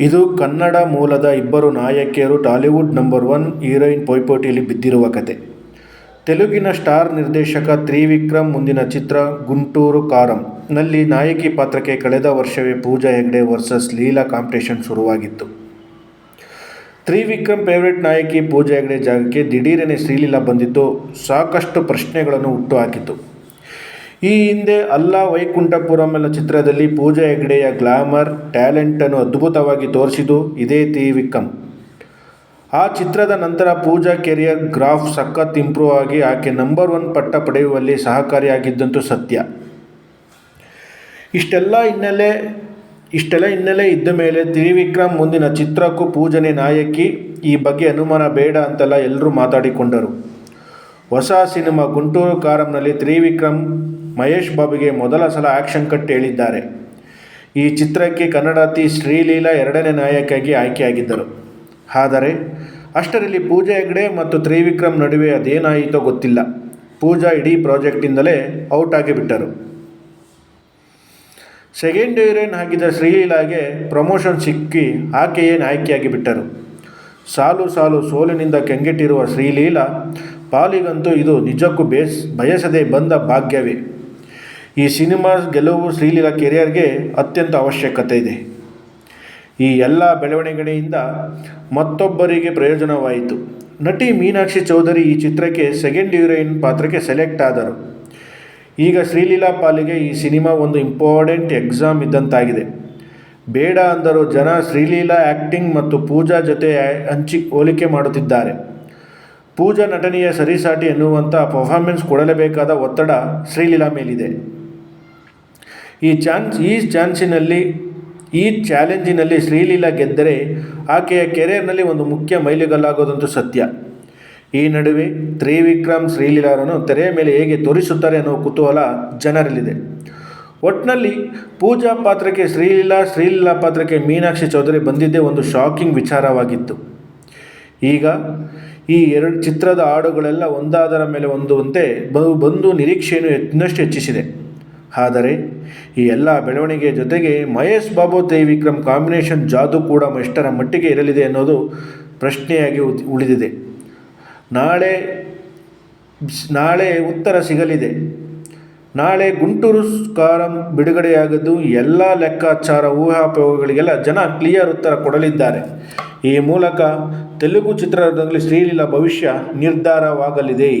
ಇದು ಕನ್ನಡ ಮೂಲದ ಇಬ್ಬರು ನಾಯಕಿಯರು ಟಾಲಿವುಡ್ ನಂಬರ್ ಒನ್ ಹೀರೋಯಿನ್ ಪೈಪೋಟಿಯಲ್ಲಿ ಬಿದ್ದಿರುವ ಕತೆ. ತೆಲುಗಿನ ಸ್ಟಾರ್ ನಿರ್ದೇಶಕ ತ್ರಿವಿಕ್ರಮ್ ಮುಂದಿನ ಚಿತ್ರ ಗುಂಟೂರು ಕಾರಂ. ನಲ್ಲಿ ನಾಯಕಿ ಪಾತ್ರಕ್ಕೆ ಕಳೆದ ವರ್ಷವೇ ಪೂಜಾ ಹೆಗ್ಡೆ ವರ್ಸಸ್ ಲೀಲಾ ಕಾಂಪಿಟೇಷನ್ ಶುರುವಾಗಿತ್ತು. ತ್ರಿವಿಕ್ರಮ್ ಫೇವ್ರೆಟ್ ನಾಯಕಿ ಪೂಜಾ ಹೆಗ್ಡೆ ಜಾಗಕ್ಕೆ ದಿಢೀರನೆ ಶ್ರೀಲೀಲಾ ಬಂದಿದ್ದು ಸಾಕಷ್ಟು ಪ್ರಶ್ನೆಗಳನ್ನು ಹುಟ್ಟುಹಾಕಿತು ಈ ಹಿಂದೆ ಅಲ್ಲಾ ವೈಕುಂಠಪುರಂ ಎಲ್ಲ ಚಿತ್ರದಲ್ಲಿ ಪೂಜಾ ಹೆಗ್ಡೆಯ ಗ್ಲಾಮರ್ ಟ್ಯಾಲೆಂಟನ್ನು ಅದ್ಭುತವಾಗಿ ತೋರಿಸಿದ್ದು ಇದೇ ತ್ರಿವಿಕ್ರಮ್ ಆ ಚಿತ್ರದ ನಂತರ ಪೂಜಾ ಕೆರಿಯರ್ ಗ್ರಾಫ್ ಸಖತ್ ಇಂಪ್ರೂವ್ ಆಗಿ ಆಕೆ ನಂಬರ್ ಒನ್ ಪಟ್ಟ ಪಡೆಯುವಲ್ಲಿ ಸಹಕಾರಿಯಾಗಿದ್ದಂತೂ ಸತ್ಯ. ಇಷ್ಟೆಲ್ಲ ಹಿನ್ನೆಲೆ ಇಷ್ಟೆಲ್ಲ ಹಿನ್ನೆಲೆ ಇದ್ದ ಮೇಲೆ ತ್ರಿವಿಕ್ರಮ್ ಮುಂದಿನ ಚಿತ್ರಕ್ಕೂ ಪೂಜನೆ ನಾಯಕಿ, ಈ ಬಗ್ಗೆ ಅನುಮಾನ ಬೇಡ ಅಂತೆಲ್ಲ ಎಲ್ಲರೂ ಮಾತಾಡಿಕೊಂಡರು. ಹೊಸ ಸಿನಿಮಾ ಗುಂಟೂರು ಕಾರಂನಲ್ಲಿ ತ್ರಿವಿಕ್ರಮ್ ಮಹೇಶ್ ಬಾಬುಗೆ ಮೊದಲ ಸಲ ಆ್ಯಕ್ಷನ್ ಕಟ್ ಹೇಳಿದ್ದಾರೆ. ಈ ಚಿತ್ರಕ್ಕೆ ಕನ್ನಡತಿ ಶ್ರೀಲೀಲಾ ಎರಡನೇ ನಾಯಕಿಯಾಗಿ ಆಯ್ಕೆಯಾಗಿದ್ದರು. ಆದರೆ, ಅಷ್ಟರಲ್ಲಿ ಪೂಜಾ ಹೆಗ್ಡೆ ಮತ್ತು ತ್ರಿವಿಕ್ರಮ್ ನಡುವೆ ಅದೇನಾಯಿತೋ ಗೊತ್ತಿಲ್ಲ. ಪೂಜಾ ಇಡೀ ಪ್ರಾಜೆಕ್ಟಿಂದಲೇ ಔಟ್ ಆಗಿಬಿಟ್ಟರು. ಸೆಕೆಂಡ್ ಹೀರೋಯಿನ್ ಆಗಿದ್ದ ಶ್ರೀಲೀಲಾಗೆ ಪ್ರಮೋಷನ್ ಸಿಕ್ಕಿ ಆಕೆಯೇ ಆಯ್ಕೆಯಾಗಿ ಬಿಟ್ಟರು ಸಾಲು ಸಾಲು ಸೋಲಿನಿಂದ ಕೆಂಗೆಟ್ಟಿರುವ ಶ್ರೀಲೀಲಾ ಪಾಲಿಗಂತೂ ಇದು ನಿಜಕ್ಕೂ ಬೇಸ್, ಬಯಸದೆ ಬಂದ ಭಾಗ್ಯವೇ. ಈ ಸಿನಿಮಾ ಗೆಲುವು ಶ್ರೀಲೀಲಾ ಕೆರಿಯರ್ಗೆ ಅತ್ಯಂತ ಅವಶ್ಯಕತೆ ಇದೆ. ಈ ಎಲ್ಲ ಬೆಳವಣಿಗೆಯಿಂದ ಮತ್ತೊಬ್ಬರಿಗೆ ಪ್ರಯೋಜನವಾಯಿತು. ನಟಿ ಮೀನಾಕ್ಷಿ ಚೌಧರಿ ಈ ಚಿತ್ರಕ್ಕೆ ಸೆಕೆಂಡ್ ಹೀರೋಯಿನ್ ಪಾತ್ರಕ್ಕೆ ಸೆಲೆಕ್ಟ್ ಆದರು. ಈಗ ಶ್ರೀಲೀಲಾ ಪಾಲಿಗೆ ಈ ಸಿನಿಮಾ ಒಂದು ಇಂಪಾರ್ಟೆಂಟ್ ಎಕ್ಸಾಮ್ ಇದ್ದಂತಾಗಿದೆ. ಬೇಡ ಅಂದರೂ ಜನ ಶ್ರೀಲೀಲಾ ಆ್ಯಕ್ಟಿಂಗ್ ಮತ್ತು ಪೂಜಾ ಜೊತೆ ಹಂಚಿ ಹೋಲಿಕೆ ಮಾಡುತ್ತಿದ್ದಾರೆ. ಪೂಜಾ ನಟನೆಯ ಸರಿಸಾಟಿ ಎನ್ನುವಂಥ ಪರ್ಫಾರ್ಮೆನ್ಸ್ ಕೊಡಲೇಬೇಕಾದ ಒತ್ತಡ ಶ್ರೀಲೀಲಾ ಮೇಲಿದೆ. ಈ ಚಾನ್ಸ್, ಈ ಚಾನ್ಸಿನಲ್ಲಿ, ಈ ಚಾಲೆಂಜಿನಲ್ಲಿ ಶ್ರೀಲೀಲಾ ಗೆದ್ದರೆ ಆಕೆಯ ಕೆರಿಯರ್ನಲ್ಲಿ ಒಂದು ಮುಖ್ಯ ಮೈಲಿಗಲ್ಲಾಗೋದಂತೂ ಸತ್ಯ. ಈ ನಡುವೆ ತ್ರಿವಿಕ್ರಮ್ ಶ್ರೀಲೀಲಾರನ್ನು ತೆರೆಯ ಮೇಲೆ ಹೇಗೆ ತೋರಿಸುತ್ತಾರೆ ಅನ್ನೋ ಕುತೂಹಲ ಜನರಲ್ಲಿದೆ. ಒಟ್ಟಿನಲ್ಲಿ ಪೂಜಾ ಪಾತ್ರಕ್ಕೆ ಶ್ರೀಲೀಲಾ ಶ್ರೀಲೀಲಾ ಪಾತ್ರಕ್ಕೆ ಮೀನಾಕ್ಷಿ ಚೌಧರಿ ಬಂದಿದ್ದೇ ಒಂದು ಶಾಕಿಂಗ್ ವಿಚಾರವಾಗಿತ್ತು. ಈಗ ಈ ಎರಡು ಚಿತ್ರದ ಹಾಡುಗಳೆಲ್ಲ ಒಂದಾದರ ಮೇಲೆ ಒಂದಂತೆ ಬಂದು ನಿರೀಕ್ಷೆಯನ್ನು ಇನ್ನಷ್ಟು ಹೆಚ್ಚಿಸಿದೆ. ಆದರೆ ಈ ಎಲ್ಲ ಬೆಳವಣಿಗೆಯ ಜೊತೆಗೆ ಮಹೇಶ್ ಬಾಬು ವಿಕ್ರಮ್ ಕಾಂಬಿನೇಷನ್ ಜಾದು ಕೂಡ ಎಷ್ಟರ ಮಟ್ಟಿಗೆ ಇರಲಿದೆ ಅನ್ನೋದು ಪ್ರಶ್ನೆಯಾಗಿ ಉಳಿದಿದೆ. ನಾಳೆ ನಾಳೆ ಉತ್ತರ ಸಿಗಲಿದೆ. ನಾಳೆ ಗುಂಟೂರು ಕಾರಂ ಬಿಡುಗಡೆಯಾಗದ್ದು ಎಲ್ಲ ಲೆಕ್ಕಾಚಾರ ಊಹಾಪೋಹಗಳಿಗೆಲ್ಲ ಜನ ಕ್ಲಿಯರ್ ಉತ್ತರ ಕೊಡಲಿದ್ದಾರೆ. ಈ ಮೂಲಕ ತೆಲುಗು ಚಿತ್ರರಂಗದಲ್ಲಿ ಶ್ರೀಲೀಲಾ ಭವಿಷ್ಯ ನಿರ್ಧಾರವಾಗಲಿದೆ.